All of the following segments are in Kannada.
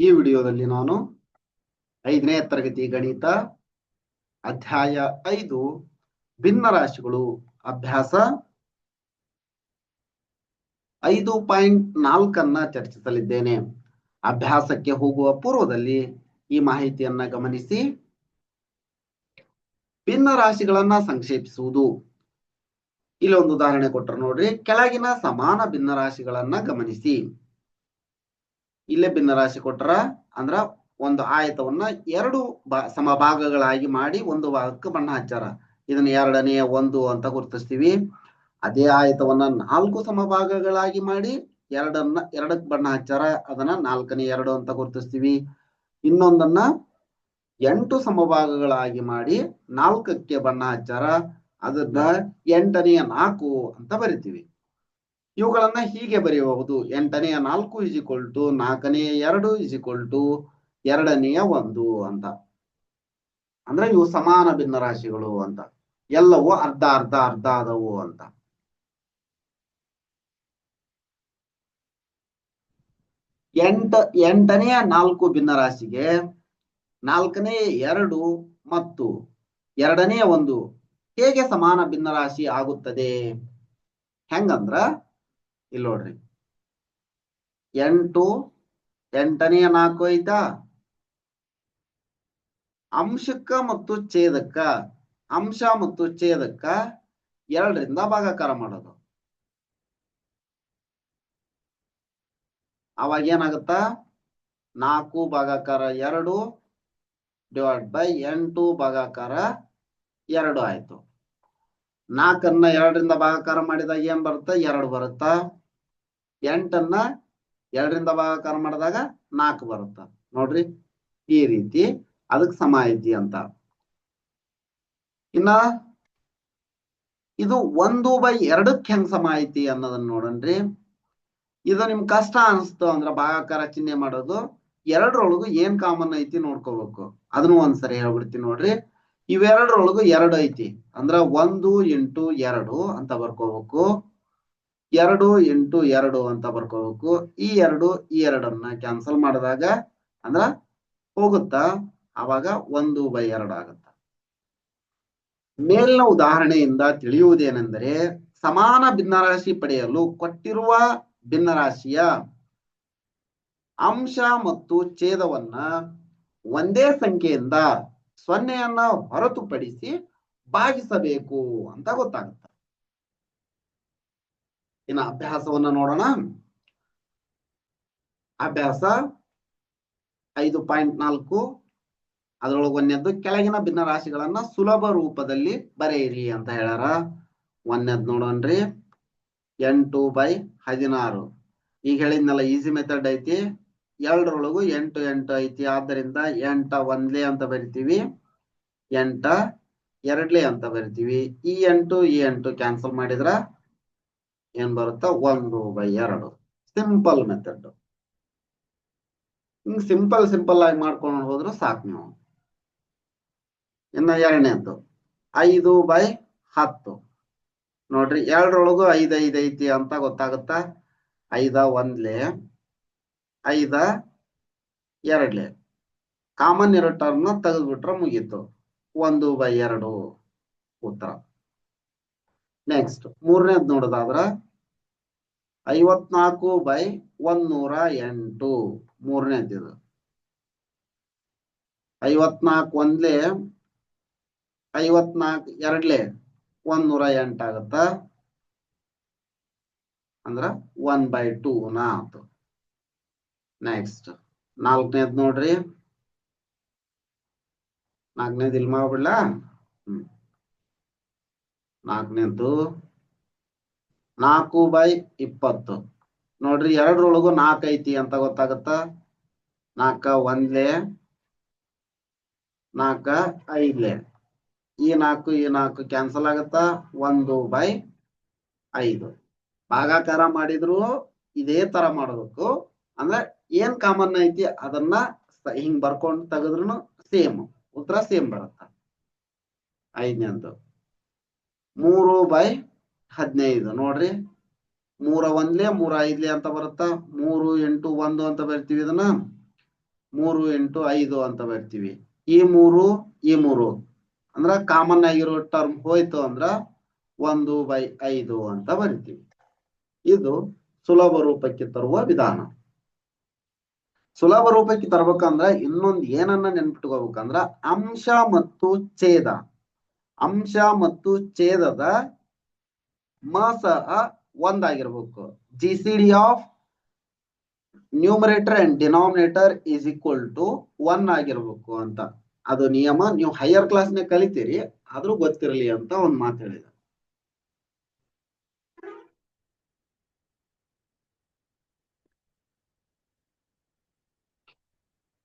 ಈ ವಿಡಿಯೋದಲ್ಲಿ ನಾನು ಐದನೇ ತರಗತಿ ಗಣಿತ ಅಧ್ಯಾಯ ಐದು ಭಿನ್ನ ರಾಶಿಗಳು ಅಭ್ಯಾಸ ಐದು ಪಾಯಿಂಟ್ ನಾಲ್ಕನ್ನ ಚರ್ಚಿಸಲಿದ್ದೇನೆ. ಅಭ್ಯಾಸಕ್ಕೆ ಹೋಗುವ ಪೂರ್ವದಲ್ಲಿ ಈ ಮಾಹಿತಿಯನ್ನ ಗಮನಿಸಿ. ಭಿನ್ನ ರಾಶಿಗಳನ್ನ ಸಂಕ್ಷೇಪಿಸುವುದು. ಇಲ್ಲೊಂದು ಉದಾಹರಣೆ ಕೊಟ್ಟರು ನೋಡ್ರಿ. ಕೆಳಗಿನ ಸಮಾನ ಭಿನ್ನ ರಾಶಿಗಳನ್ನ ಗಮನಿಸಿ. ಇಲ್ಲೇ ಭಿನ್ನರಾಶಿ ಕೊಟ್ರ ಅಂದ್ರ ಒಂದು ಆಯತವನ್ನ ಎರಡು ಸಮಭಾಗಗಳಾಗಿ ಮಾಡಿ ಒಂದು ಭಾಗಕ್ಕೆ ಬಣ್ಣ ಹಚ್ಚಾರ. ಇದನ್ನ ಎರಡನೆಯ ಒಂದು ಅಂತ ಗುರುತಿಸ್ತೀವಿ. ಅದೇ ಆಯತವನ್ನ ನಾಲ್ಕು ಸಮಭಾಗಗಳಾಗಿ ಮಾಡಿ ಎರಡನ್ನ, ಎರಡಕ್ ಬಣ್ಣ ಹಚ್ಚಾರ. ಅದನ್ನ ನಾಲ್ಕನೇ ಎರಡು ಅಂತ ಗುರುತಿಸ್ತೀವಿ. ಇನ್ನೊಂದನ್ನ ಎಂಟು ಸಮಭಾಗಗಳಾಗಿ ಮಾಡಿ ನಾಲ್ಕಕ್ಕೆ ಬಣ್ಣ ಹಚ್ಚಾರ. ಅದನ್ನ ಎಂಟನೆಯ ನಾಲ್ಕು ಅಂತ ಬರಿತೀವಿ. ಇವುಗಳನ್ನ ಹೀಗೆ ಬರೆಯಬಹುದು. ಎಂಟನೆಯ ನಾಲ್ಕು ಇಸ್ ಈಕ್ವಲ್ ಟು ನಾಲ್ಕನೆಯ ಎರಡು ಇಸ್ ಈಕ್ವಲ್ ಟು ಎರಡನೆಯ ಒಂದು ಅಂತ. ಅಂದ್ರೆ ಇವು ಸಮಾನ ಭಿನ್ನ ರಾಶಿಗಳು ಅಂತ. ಎಲ್ಲವೂ ಅರ್ಧ ಅರ್ಧ ಅರ್ಧ ಆದವು ಅಂತ. ಎಂಟ, ಎಂಟನೆಯ ನಾಲ್ಕು ಭಿನ್ನ ರಾಶಿಗೆ ನಾಲ್ಕನೆಯ ಎರಡು ಮತ್ತು ಎರಡನೆಯ ಒಂದು ಹೇಗೆ ಸಮಾನ ಭಿನ್ನ ರಾಶಿ ಆಗುತ್ತದೆ? ಹೆಂಗಂದ್ರ ಇಲ್ಲಿ ನೋಡ್ರಿ. ಎಂಟು, ಎಂಟನೆಯ ನಾಲ್ಕು ಐತಾ? ಅಂಶಕ್ಕ ಮತ್ತು ಛೇದಕ್ಕ ಅಂಶ ಮತ್ತು ಛೇದಕ್ಕ ಎರಡರಿಂದ ಭಾಗಾಕಾರ ಮಾಡೋದು. ಅವಾಗ ಏನಾಗುತ್ತ? ನಾಲ್ಕು ಭಾಗಾಕಾರ ಎರಡು ಡಿವೈಡ್ ಬೈ ಎಂಟು ಭಾಗಾಕಾರ ಎರಡು ಆಯ್ತು. ನಾಲ್ಕನ್ನ ಎರಡರಿಂದ ಭಾಗಾಕಾರ ಮಾಡಿದಾಗ ಏನ್ ಬರುತ್ತ? ಎರಡು ಬರುತ್ತ? ಎಂಟನ್ನ ಎರಡರಿಂದ ಭಾಗಾಕಾರ ಮಾಡಿದಾಗ ನಾಲ್ಕು ಬರುತ್ತ. ನೋಡ್ರಿ, ಈ ರೀತಿ. ಅದಕ್ಕೆ ಐತಿ ಅಂತ. ಇನ್ನ ಇದು ಒಂದು ಬೈ ಎರಡಕ್ಕೆ ಹೆಂಗ್ ಐತಿ ಅನ್ನೋದನ್ನ ನೋಡನ್ರಿ ಇದು ನಿಮ್ ಕಷ್ಟ ಅನಿಸ್ತು ಅಂದ್ರ ಭಾಗಾಕಾರ ಚಿಹ್ನೆ ಮಾಡೋದು. ಎರಡರೊಳಗು ಏನ್ ಕಾಮನ್ ಐತಿ ನೋಡ್ಕೋಬೇಕು. ಅದನ್ನು ಒಂದ್ಸರಿ ಹೇಳ್ಬಿಡ್ತೀನಿ ನೋಡ್ರಿ. ಇವೆರಡರೊಳಗು ಎರಡು ಐತಿ. ಅಂದ್ರ ಒಂದು ಇಂಟು ಎರಡು ಅಂತ ಬರ್ಕೋಬೇಕು. ಎರಡು ಇಂಟು ಎರಡು ಅಂತ ಬರ್ಕೋಬೇಕು. ಈ ಎರಡು, ಈ ಎರಡನ್ನ ಕ್ಯಾನ್ಸಲ್ ಮಾಡಿದಾಗ ಅಂದ್ರ ಹೋಗುತ್ತಾ? ಅವಾಗ ಒಂದು ಬೈ ಎರಡು ಆಗುತ್ತ? ಮೇಲಿನ ಉದಾಹರಣೆಯಿಂದ ತಿಳಿಯುವುದೇನೆಂದರೆ ಸಮಾನ ಭಿನ್ನರಾಶಿ ಪಡೆಯಲು ಕೊಟ್ಟಿರುವ ಭಿನ್ನರಾಶಿಯ ಅಂಶ ಮತ್ತು ಛೇದವನ್ನ ಒಂದೇ ಸಂಖ್ಯೆಯಿಂದ ಸೊನ್ನೆಯನ್ನ ಹೊರತುಪಡಿಸಿ ಭಾಗಿಸಬೇಕು ಅಂತ ಗೊತ್ತಾಗುತ್ತೆ? ಇನ್ನು ಅಭ್ಯಾಸವನ್ನ ನೋಡೋಣ. ಅಭ್ಯಾಸ ಐದು ಪಾಯಿಂಟ್ ನಾಲ್ಕು. ಅದರೊಳಗೆ ಒಂದನೇದ್ದು, ಕೆಳಗಿನ ಭಿನ್ನ ರಾಶಿಗಳನ್ನ ಸುಲಭ ರೂಪದಲ್ಲಿ ಬರೆಯಿರಿ ಅಂತ ಹೇಳಾರ ಒಂದನೇದ್ ನೋಡೋಣ್ರಿ. ಎಂಟು ಬೈ ಹದಿನಾರು. ಈಗ ಹೇಳಿದ್ನಲ್ಲ ಈಸಿ ಮೆಥಡ್ ಐತಿ. ಎರಡರೊಳಗು ಎಂಟು ಎಂಟು ಐತಿ. ಆದ್ದರಿಂದ ಎಂಟ ಒಂದ್ಲೆ ಅಂತ ಬರಿತೀವಿ. ಎಂಟ ಎರಡ್ಲೆ ಅಂತ ಬರಿತೀವಿ. ಈ ಎಂಟು ಈ ಎಂಟು ಕ್ಯಾನ್ಸಲ್ ಮಾಡಿದ್ರ ಏನ್ ಬರುತ್ತ ಒಂದು ಬೈ ಎರಡು. ಸಿಂಪಲ್ ಮೆಥಡ್ ಹಿಂಗ್ ಸಿಂಪಲ್ ಸಿಂಪಲ್ ಆಗಿ ಮಾಡ್ಕೊಂಡು ಹೋದ್ರೆ ಸಾಕು ನೀವು. ಇನ್ನ ಎರಡನೇದ್ದು, ಐದು ಬೈ ಹತ್ತು. ನೋಡ್ರಿ, ಎರಡರೊಳಗು ಐದ್ ಐದ್ ಐತಿ ಅಂತ ಗೊತ್ತಾಗುತ್ತ? ಐದ ಒಂದ್ಲೆ, ಐದ ಎರಡ್ಲೆ. ಕಾಮನ್ ಇರೋ ಟರ್ಮ್ ತೆಗೆದ್ಬಿಟ್ರೆ ಮುಗೀತು. ಒಂದು ಬೈ ಎರಡು ಉತ್ತರ. ನೆಕ್ಸ್ಟ್ ಮೂರನೇದ್ ನೋಡೋದಾದ್ರ ಐವತ್ನಾಲ್ಕು ಬೈ ಒಂದೂರ ಎಂಟು. ಮೂರನೇದ್ ಇದು ಐವತ್ನಾಲ್ಕು ಒಂದ್ಲೆ, ಐವತ್ನಾಲ್ಕು ಎರಡ್ಲೆ ಒಂದೂರ ಎಂಟ ಆಗತ್ತ? ಅಂದ್ರ ಒನ್ ಬೈ ಟೂ ನ ಆತು. ನೆಕ್ಸ್ಟ್ ನಾಲ್ಕನೇದ್ ನೋಡ್ರಿ. ನಾಲ್ಕನೇದ್ ಇಲ್ಲಿ ಮಾಡ್ಬಿಡ್ಲಾ? ಹ್ಮ್. ನಾಲ್ಕನೇದ್ದು ನಾಲ್ಕು ಬೈ ಇಪ್ಪತ್ತು. ನೋಡ್ರಿ, ಎರಡರೊಳಗು ನಾಲ್ಕು ಐತಿ ಅಂತ ಗೊತ್ತಾಗತ್ತ? ನಾಲ್ಕ ಒಂದ್ಲೆ, ನಾಲ್ಕ ಐದ್ಲೆ. ಈ ನಾಲ್ಕು ಈ ನಾಲ್ಕು ಕ್ಯಾನ್ಸಲ್ ಆಗತ್ತ? ಒಂದು ಬೈ ಐದು. ಭಾಗಾಕಾರ ಮಾಡಿದ್ರು, ಇದೇ ತರ ಮಾಡಬೇಕು. ಅಂದ್ರೆ ಏನ್ ಕಾಮನ್ ಐತಿ? ಅದನ್ನ ಹಿಂಗ್ ಬರ್ಕೊಂಡು ತೆಗೆದ್ರು ಸೇಮ್ ಉತ್ತರ ಸೇಮ್ ಬರುತ್ತ. ಐದನೇದು. ಮೂರು ಬೈ ಹದಿನೈದು. ನೋಡ್ರಿ. ಮೂರ ಒಂದ್ಲೆ, ಮೂರ ಐದ್ಲೆ ಅಂತ ಬರುತ್ತ? ಮೂರು ಎಂಟು ಒಂದು ಅಂತ ಬರ್ತೀವಿ ಇದನ್ನ. ಮೂರು ಎಂಟು ಐದು ಅಂತ ಬರ್ತೀವಿ. ಈ ಮೂರು ಈ ಮೂರು. ಅಂದ್ರ ಕಾಮನ್ ಆಗಿರೋ ಟರ್ಮ್ ಹೋಯ್ತು ಅಂದ್ರ ಒಂದು ಬೈ ಐದು ಅಂತ ಬರಿತೀವಿ. ಇದು ಸುಲಭ ರೂಪಕ್ಕೆ ತರುವ ವಿಧಾನ. ಸುಲಭ ರೂಪಕ್ಕೆ ತರ್ಬೇಕಂದ್ರ ಇನ್ನೊಂದು ಏನನ್ನ ನೆನ್ಪಿಟ್ಕೋಬೇಕಂದ್ರ ಅಂಶ ಮತ್ತು ಛೇದ. ಅಂಶ ಮತ್ತು ಛೇದದ ಮ ಸಹ ಒಂದಾಗಿರ್ಬೇಕು. G C D of numerator and denominator is equal to one ಆಗಿರ್ಬೇಕು ಅಂತ. ಅದು ನಿಯಮ. ನೀವು ಹೈಯರ್ ಕ್ಲಾಸ್ನೇ ಕಲಿತೀರಿ, ಆದ್ರೂ ಗೊತ್ತಿರಲಿ ಅಂತ ಒಂದ್ ಮಾತು ಹೇಳಿದ.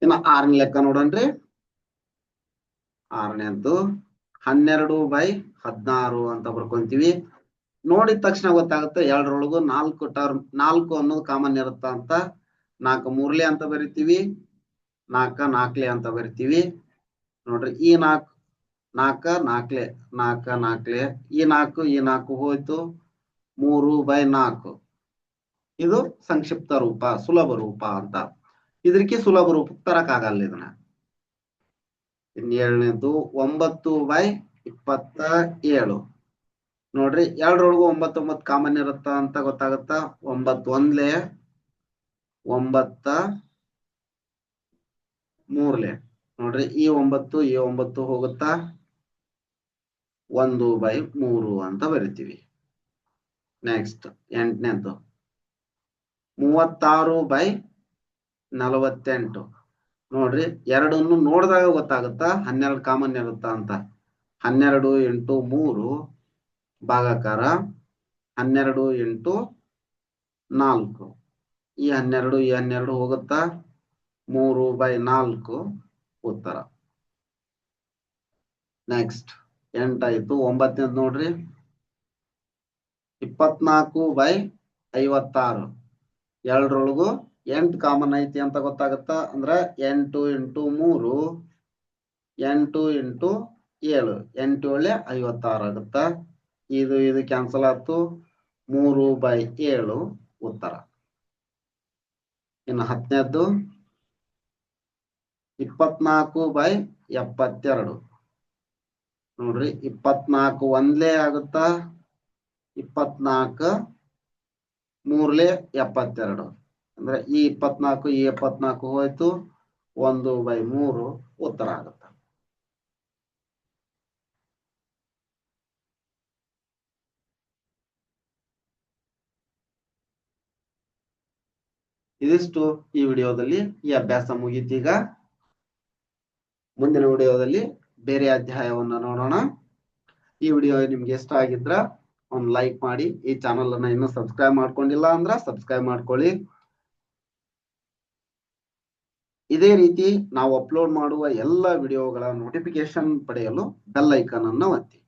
ಇನ್ನ ಆರನೇ ಲೆಕ್ಕ ನೋಡನ್ರಿ. ಆರನೇದ್ದು ಹನ್ನೆರಡು ಬೈ ಹದಿನಾರು ಅಂತ ಬರ್ಕೊಂತೀವಿ. ನೋಡಿದ ತಕ್ಷಣ ಗೊತ್ತಾಗುತ್ತೆ ಎರಡರೊಳಗು ನಾಲ್ಕು ಟರ್ಮ್ ನಾಲ್ಕು ಅನ್ನೋದು ಕಾಮನ್ ಇರುತ್ತ ಅಂತ. ನಾಲ್ಕು ಮೂರ್ಲೆ ಅಂತ ಬರಿತೀವಿ, ನಾಲ್ಕ ನಾಲ್ಕಲೆ ಅಂತ ಬರಿತೀವಿ. ನೋಡ್ರಿ, ಈ ನಾಲ್ಕು, ನಾಲ್ಕ ನಾಲ್ಕಲೆ ನಾಲ್ಕ ನಾಲ್ಕಲೆ ಈ ನಾಲ್ಕು ಈ ನಾಲ್ಕು ಹೋಯ್ತು ಮೂರು ಬೈ ನಾಲ್ಕು. ಇದು ಸಂಕ್ಷಿಪ್ತ ರೂಪ, ಸುಲಭ ರೂಪ ಅಂತ. ಇದಕ್ಕೆ ಸುಲಭ ರೂಪಕ್ಕೆ ತರಕಾಗಲ್ಲ ಇದನ್ನ. ಇನ್ನೇಳನೇದು ಒಂಬತ್ತು ಬೈ ಇಪ್ಪತ್ತ ಏಳು. ನೋಡ್ರಿ, ಎರಡರೊಳಗು ಒಂಬತ್ತು ಒಂಬತ್ತು ಕಾಮನ್ ಇರುತ್ತ ಅಂತ ಗೊತ್ತಾಗತ್ತ? ಒಂಬತ್ತು ಒಂದ್ಲೆ ಒಂಬತ್ತ ಮೂರ್ಲೆ. ನೋಡ್ರಿ, ಈ ಒಂಬತ್ತು ಈ ಒಂಬತ್ತು ಹೋಗುತ್ತಾ? ಒಂದು ಬೈ ಮೂರು ಅಂತ ಬರಿತೀವಿ. ನೆಕ್ಸ್ಟ್ ಎಂಟನೇದು ಮೂವತ್ತಾರು ಬೈ ನಲವತ್ತೆಂಟು. ನೋಡ್ರಿ, ಎರಡನ್ನು ನೋಡಿದಾಗ ಗೊತ್ತಾಗುತ್ತಾ? ಹನ್ನೆರಡು ಕಾಮನ್ ಇರುತ್ತಾ ಅಂತ. ಹನ್ನೆರಡು ಎಂಟು ಮೂರು ಭಾಗಾಕಾರ ಹನ್ನೆರಡು ಎಂಟು ನಾಲ್ಕು. ಈ ಹನ್ನೆರಡು ಈ ಹನ್ನೆರಡು ಹೋಗುತ್ತಾ? ಮೂರು ಬೈ ನಾಲ್ಕು ಉತ್ತರ. ನೆಕ್ಸ್ಟ್ ಎಂಟಾಯ್ತು. ಒಂಬತ್ತನೇದು ನೋಡ್ರಿ. ಇಪ್ಪತ್ನಾಲ್ಕು ಬೈ ಐವತ್ತಾರು. ಎರಡರೊಳಗು ಎಂಟು ಕಾಮನ್ ಐತಿ ಅಂತ ಗೊತ್ತಾಗುತ್ತಾ? ಅಂದ್ರ ಎಂಟು ಇಂಟು ಮೂರು, ಎಂಟು ಇಂಟು ಏಳು. ಎಂಟು ಏಳೆ ಐವತ್ತಾರು ಆಗುತ್ತ? ಇದು ಇದು ಕ್ಯಾನ್ಸಲ್ ಆಯ್ತು. ಮೂರು ಬೈ ಏಳು ಉತ್ತರ. ಇನ್ನು ಹತ್ತನೇದ್ದು ಇಪ್ಪತ್ನಾಲ್ಕು ಬೈ ಎಪ್ಪತ್ತೆರಡು. ನೋಡ್ರಿ, ಇಪ್ಪತ್ನಾಲ್ಕು ಒಂದ್ಲೇ ಆಗುತ್ತಾ? ಇಪ್ಪತ್ನಾಲ್ಕು ಮೂರ್ಲೆ ಎಪ್ಪತ್ತೆರಡು. ಅಂದ್ರೆ ಈ ಇಪ್ಪತ್ನಾಲ್ಕು, ಈ ಎಪ್ಪತ್ನಾಲ್ಕು ಹೋಯ್ತು. ಒಂದು ಬೈ ಮೂರು ಉತ್ತರ ಆಗುತ್ತೆ. ಇದಿಷ್ಟು ಈ ವಿಡಿಯೋದಲ್ಲಿ. ಈ ಅಭ್ಯಾಸ ಮುಗೀತೀಗ ಮುಂದಿನ ವಿಡಿಯೋದಲ್ಲಿ ಬೇರೆ ಅಧ್ಯಾಯವನ್ನು ನೋಡೋಣ. ಈ ವಿಡಿಯೋ ನಿಮ್ಗೆ ಇಷ್ಟ ಆಗಿದ್ರ ಒಂದು ಲೈಕ್ ಮಾಡಿ. ಈ ಚಾನಲ್ ಅನ್ನ ಇನ್ನೂ ಸಬ್ಸ್ಕ್ರೈಬ್ ಮಾಡ್ಕೊಂಡಿಲ್ಲ ಅಂದ್ರ ಸಬ್ಸ್ಕ್ರೈಬ್ ಮಾಡ್ಕೊಳ್ಳಿ. ಇದೇ ರೀತಿ ನಾವು ಅಪ್ಲೋಡ್ ಮಾಡುವ ಎಲ್ಲ ವಿಡಿಯೋಗಳ ನೋಟಿಫಿಕೇಶನ್ ಪಡೆಯಲು ಬೆಲ್ ಐಕಾನ್ ಅನ್ನು ಒತ್ತಿ.